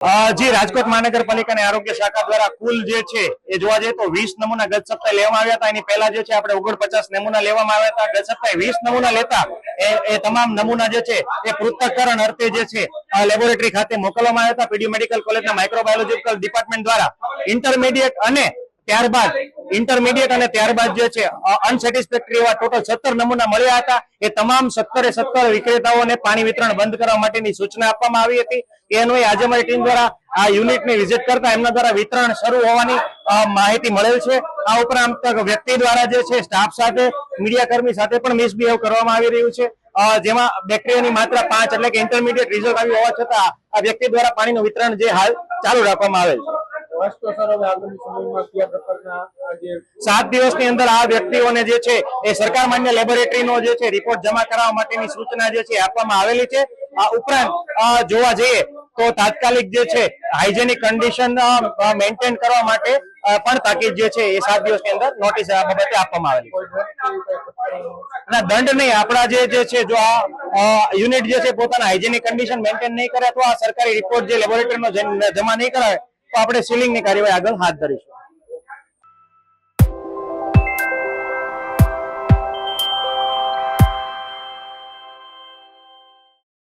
જી રાજકોટ મહાનગરપાલિકાની આરોગ્ય શાખા દ્વારા કુલ જે છે, એ જોવા જઈએ તો વીસ નમૂના ગત સપ્તાહે લેવામાં આવ્યા હતા. એની પહેલા જે છે, આપણે ઓગણપચાસ નમૂના લેવામાં આવ્યા હતા. ગત સપ્તાહે વીસ નમૂના લેતા એ તમામ નમૂના જે છે, એ પૃથ્થકરણ અર્થે જે છે લેબોરેટરી ખાતે મોકલવામાં આવ્યા હતા. પીડી મેડિકલ કોલેજના માઇક્રોબાયોલોજીકલ ડિપાર્ટમેન્ટ દ્વારા ઇન્ટરમીડિયેટ અને ત્યારબાદ ઇન્ટરમીડિયેટ અને ત્યારબાદ જે છે અનસેટિસ્ફેક્ટરી એવા ટોટલ સત્તર નમૂના મળ્યા હતા. એ તમામ સત્તરે સત્તર વિક્રેતાઓને પાણી વિતરણ બંધ કરવા માટેની સૂચના આપવામાં આવી હતી. એ આજે અમારી ટીમ દ્વારા આ યુનિટની વિઝિટ કરતા એમના દ્વારા વિતરણ શરૂ હોવાની માહિતી મળેલ છે. આ ઉપરાંત વ્યક્તિ દ્વારા જે છે, સ્ટાફ સાથે, મીડિયા કર્મી સાથે પણ મિસબિહેવ કરવામાં આવી રહ્યું છે. જેમાં બેક્ટેરિયાની માત્રા પાંચ એટલે કે ઇન્ટરમીડિયેટ રિઝલ્ટ આવ્યું હોવા છતાં આ વ્યક્તિ દ્વારા પાણીનું વિતરણ જે હાલ ચાલુ રાખવામાં આવેલ છે. બસ દિવસ સાત દિવસની અંદર આ વ્યક્તિઓને જે છે એ સરકાર માન્ય લેબોરેટરીનો જે છે રિપોર્ટ જમા કરાવવા માટેની સૂચના જે છે આપવામાં આવેલી છે. આ ઉપરાંત જોવા જઈએ તો તાત્કાલિક જે છે હાઇજેનિક કન્ડિશન મેન્ટેન કરવા માટે પણ તાકીદ જે છે એ સાત દિવસની અંદર નોટિસ આ બાબતે આપવામાં આવેલી ના, દંડ નહીં. આપણા જે જે છે જો આ યુનિટ જે છે પોતાના હાઇજેનિક કન્ડિશન મેન્ટેન નહીં કરે અથવા સરકારી રિપોર્ટ જે લેબોરેટરીનો જમા નહીં કરાવે તો આપણે સીલિંગની કાર્યવાહી આગળ હાથ ધરીશું.